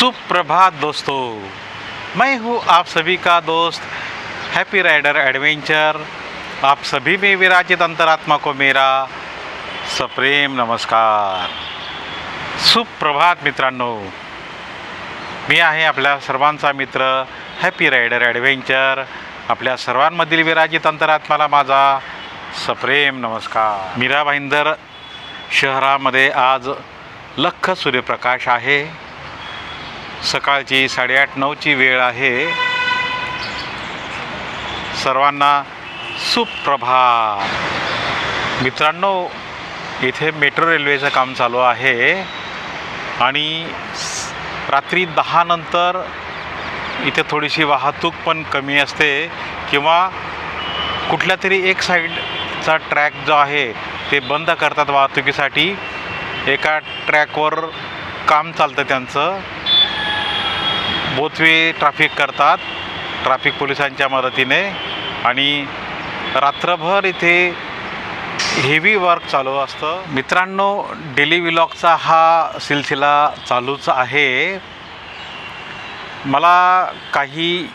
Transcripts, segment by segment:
सुप्रभात दोस्तों। मैं हूँ आप सभी का दोस्त हैप्पी राइडर एडवेंचर आप सभी में विराजित अंतरात्मा को मेरा सप्रेम नमस्कार। सुप्रभात मित्रांनो। मी आहे आपल्या सर्वांचा मित्र हॅपी रायडर ॲडव्हेंचर आपल्या सर्वांमधील विराजित अंतरात्माला माझा सप्रेम नमस्कार। मीरा भाईंदर शहरामध्ये आज लख सूर्यप्रकाश आहे। सकाळची साडेआठ नऊची वेळ आहे. सर्वांना सुप्रभात. मित्रांनो इथे मेट्रो रेल्वेचं काम चालू आहे आणि रात्री दहानंतर इथे थोडीशी वाहतूक पण कमी असते किंवा कुठल्या तरी एक साईडचा ट्रॅक जो आहे ते बंद करतात वाहतुकीसाठी. एका ट्रॅकवर काम चालतं त्यांचं. बोथवे ट्रॅफिक करतात ट्रॅफिक पोलिसांच्या मदतीने. आणि रात्रभर इथे हेवी वर्क चालू असतं. मित्रांनो डेली विलॉगचा हा सिलसिला चालूच आहे. मला काही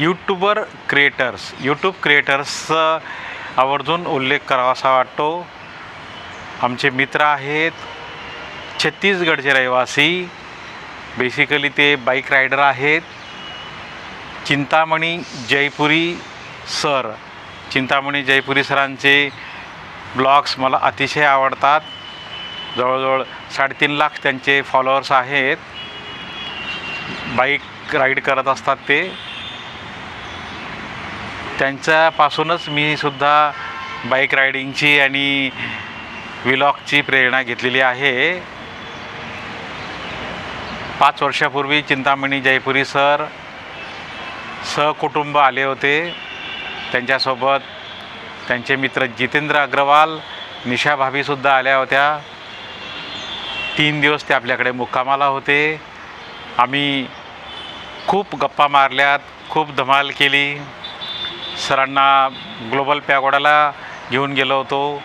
यूट्यूबर क्रिएटर्स यूट्यूब क्रिएटर्सचा आवर्जून उल्लेख करावासा वाटतो. आमचे मित्र आहेत छत्तीसगडचे रहिवासी. बेसिकली ते बाईक रायडर आहेत. चिंतामणी जयपुरी सर चिंतामणी जयपुरी सरांचे ब्लॉग्स मला अतिशय आवडतात. जवळजवळ साडेतीन लाख त्यांचे फॉलोअर्स आहेत. बाईक राईड करत असतात ते. त्यांच्यापासूनच मी सुद्धा बाईक रायडिंगची आणि विलॉगची प्रेरणा घेतलेली आहे. पाच वर्षापूर्वी चिंतामणी जयपुरी सर सहकुटुंब आले होते. त्यांच्यासोबत त्यांचे मित्र जितेंद्र अग्रवाल निशा भाभीसुद्धा आल्या होत्या. तीन दिवस ते आपल्याकडे मुक्कामाला होते. आम्ही खूप गप्पा मारल्यात खूप धमाल केली. सरांना ग्लोबल पॅगोडाला घेऊन गेलो होतो.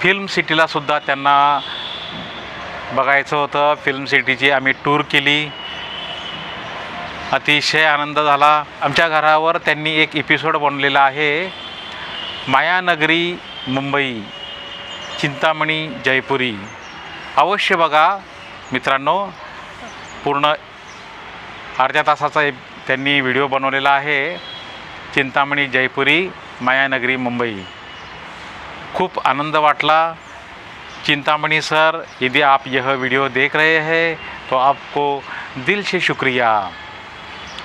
फिल्म सिटीलासुद्धा त्यांना बघायचं होतं फिल्म सिटीची आम्ही टूर केली. अतिशय आनंद झाला. आमच्या घरावर त्यांनी एक एपिसोड बनलेला आहे. मायानगरी मुंबई चिंतामणी जयपुरी. अवश्य बघा. मित्रांनो पूर्ण अर्ध्या तासाचा एक त्यांनी व्हिडिओ बनवलेला आहे. चिंतामणी जयपुरी मायानगरी मुंबई. खूप आनंद वाटला. चिंतामणि सर यदि आप यह वीडियो देख रहे हैं तो आपको दिल से शुक्रिया।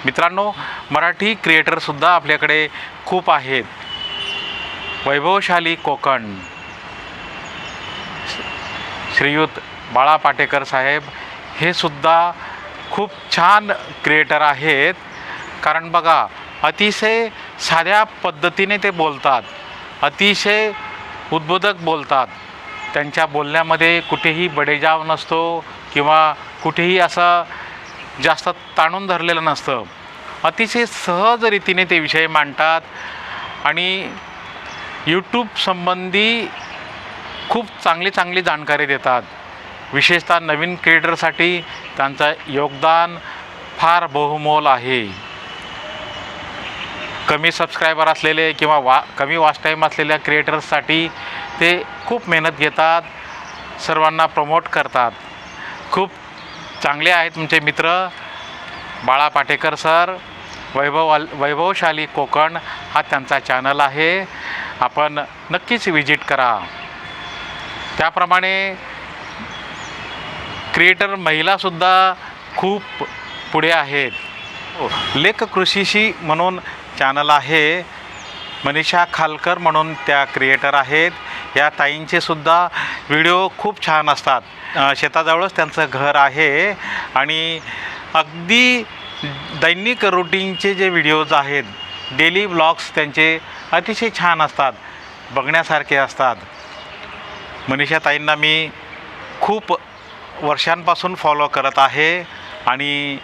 मित्रांनो मराठी क्रिएटरसुद्धा आपल्याकडे खूप आहेत. वैभवशाली कोकण. श्रीयुत बाळा पाटेकर साहेब हे सुद्धा खूप छान क्रिएटर आहेत. कारण बघा अतिशय साध्या पद्धतीने ते बोलतात. अतिशय उद्बोधक बोलतात. त्यांच्या बोलण्यामध्ये कुठेही बडेजाव नसतो किंवा कुठेही असं जास्त ताणून धरलेलं नसतं. अतिशय सहज रीतीने ते विषय मांडतात आणि यूट्यूब संबंधी खूप चांगली चांगली जाणकारी देतात. विशेषतः नवीन क्रिएटरसाठी त्यांचं योगदान फार बहुमोल आहे. कमी सबस्क्रायबर असलेले किंवा वा कमी वॉच टाईम असलेल्या क्रिएटर्ससाठी ते खूप मेहनत घेतात सर्वांना प्रमोट करतात. खूप चांगले आहेत तुमचे मित्र बाळा पाटेकर सर वैभव वैभवशाली कोकण हा त्यांचा चॅनल आहे. आपण नक्कीच विजिट करा. त्याप्रमाणे क्रिएटर महिलासुद्धा खूप पुढे आहेत. लेख कृषीशी म्हणून चॅनल आहे. मनीषा खालकर म्हणून त्या क्रिएटर आहेत. या ताईंचे सुद्धा व्हिडिओ खूप छान असतात. शेताजवळच त्यांचं घर आहे. आणि अगदी दैनिक रुटीनचे जे व्हिडिओज आहेत डेली ब्लॉग्स त्यांचे अतिशय छान असतात. बघण्यासारखे असतात. मनीषा ताईंना मी खूप वर्षांपासून फॉलो करत आहे. आणि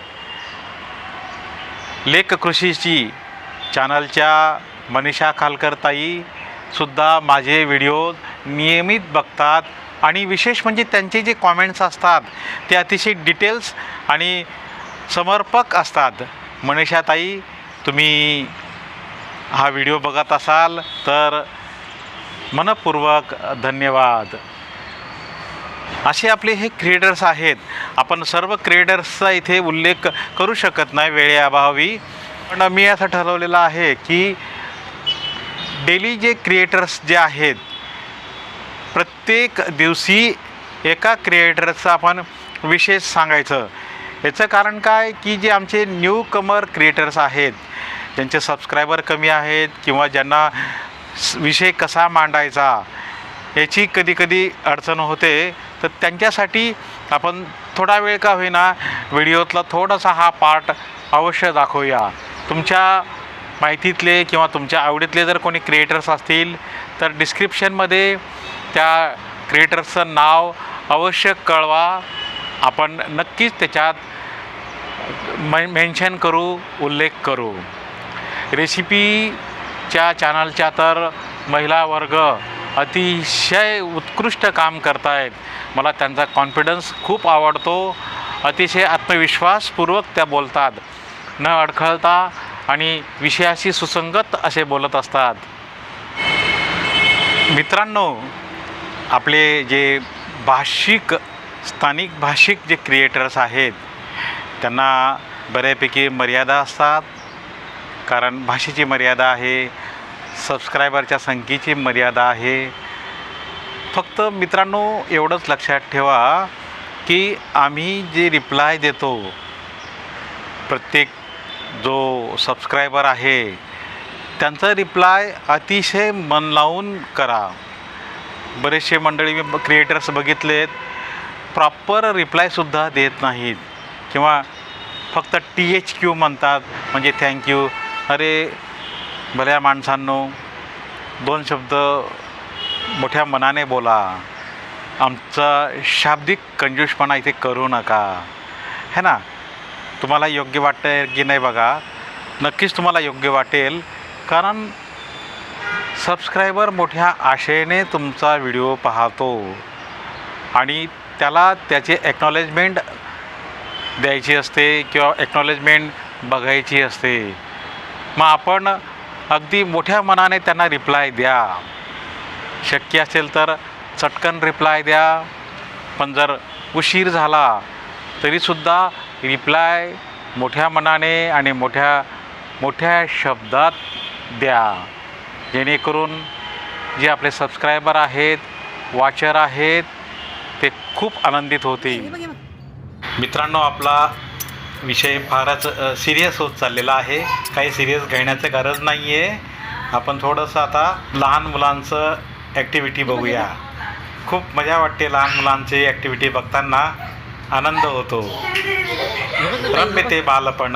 लेख कृषीची चॅनलच्या मनीषा खालकरताईसुद्धा माझे व्हिडिओ नियमित बघतात. आणि विशेष म्हणजे त्यांचे जे कॉमेंट्स असतात ते अतिशय डिटेल्स आणि समर्पक असतात. मनीषाताई तुम्ही हा व्हिडिओ बघत असाल तर मनपूर्वक धन्यवाद. असे आपले हे क्रिएटर्स आहेत. आपण सर्व क्रिएटर्सचा इथे उल्लेख करू शकत नाही वेळेअभावी. पण मी असं ठरवलेलं आहे की डेली जे क्रिएटर्स जे आहेत प्रत्येक दिवशी एका क्रिएटरचं आपण विशेष सांगायचं. याचं कारण काय की जे आमचे न्यू कमर क्रिएटर्स आहेत ज्यांचे सबस्क्रायबर कमी आहेत किंवा ज्यांना स- विषय कसा मांडायचा याची कधीकधी अडचण होते तर त्यांच्यासाठी आपण थोडा वेळ का होईना व्हिडिओतला थोडासा हा पार्ट अवश्य दाखवूया. तुमच्या माहितीतले किंवा तुमच्या आवडीतले जर कोणी क्रिएटर्स असतील तर डिस्क्रिप्शनमध्ये त्या क्रिएटर्सचं नाव अवश्य कळवा. आपण नक्कीच त्याच्यात मे मेन्शन करू उल्लेख करू. रेसिपीच्या चॅनलच्या तर महिला वर्ग अतिशय उत्कृष्ट काम करतायत. मला त्यांचा कॉन्फिडन्स खूप आवडतो. अतिशय आत्मविश्वासपूर्वक त्या बोलतात. न अडखळता आणि विषयाशी सुसंगत असे बोलत असतात. मित्रांनो आपले जे भाषिक स्थानिक भाषिक जे क्रिएटर्स आहेत त्यांना बऱ्यापैकी मर्यादा असतात. कारण भाषेची मर्यादा आहे सबस्क्रायबरच्या संख्येची मर्यादा आहे. फक्त मित्रांनो एवढंच लक्षात ठेवा की आम्ही जे रिप्लाय देतो प्रत्येक जो सबस्क्रायबर आहे त्यांचा रिप्लाय अतिशय मन लावून करा. बरेचसे मंडळी मी क्रिएटर्स बघितलेत प्रॉपर रिप्लायसुद्धा देत नाहीत. किंवा फक्त टी एच क्यू म्हणतात म्हणजे थँक्यू अरे भल्या माणसांनो दोन शब्द मोठ्या मनाने बोला. आमचा शाब्दिक कंजूषपणा इथे करू नका. है ना? तुम्हाला योग्य वाटतं की नाही बघा. नक्कीच तुम्हाला योग्य वाटेल. कारण सबस्क्रायबर मोठ्या आशेने तुमचा व्हिडिओ पाहतो. आणि त्याला त्याचे एक्नॉलेजमेंट द्यायची असते किंवा एक्नॉलेजमेंट बघायची असते. मग आपण अगदी मोठ्या मनाने त्यांना रिप्लाय द्या. शक्य असेल तर चटकन रिप्लाय द्या. पण जर उशीर झाला तरीसुद्धा रिप्लाय मोठ्या मनाने आणि मोठ्या मोठ्या शब्दात द्या. जेणेकरून जे आपले सबस्क्रायबर आहेत वाचर आहेत ते खूप आनंदित होतील. मित्रांनो आपला विषय फारच सिरियस होत चाललेला आहे. काही सिरियस घेण्याचं गरज नाही आहे आपण थोडंसं आता लहान मुलांचं ॲक्टिव्हिटी बघूया. खूप मजा वाटते लहान मुलांची ॲक्टिव्हिटी बघताना. आनंद होतो. रम्य ते बालपण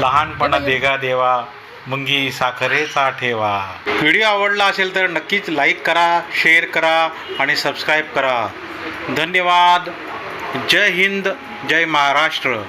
लहानपण देगा देवा मुंगी साखरेचा ठेवा. व्हिडिओ आवडला असेल तर नक्कीच लाईक करा शेअर करा आणि सबस्क्राईब करा. धन्यवाद. जय हिंद जय महाराष्ट्र.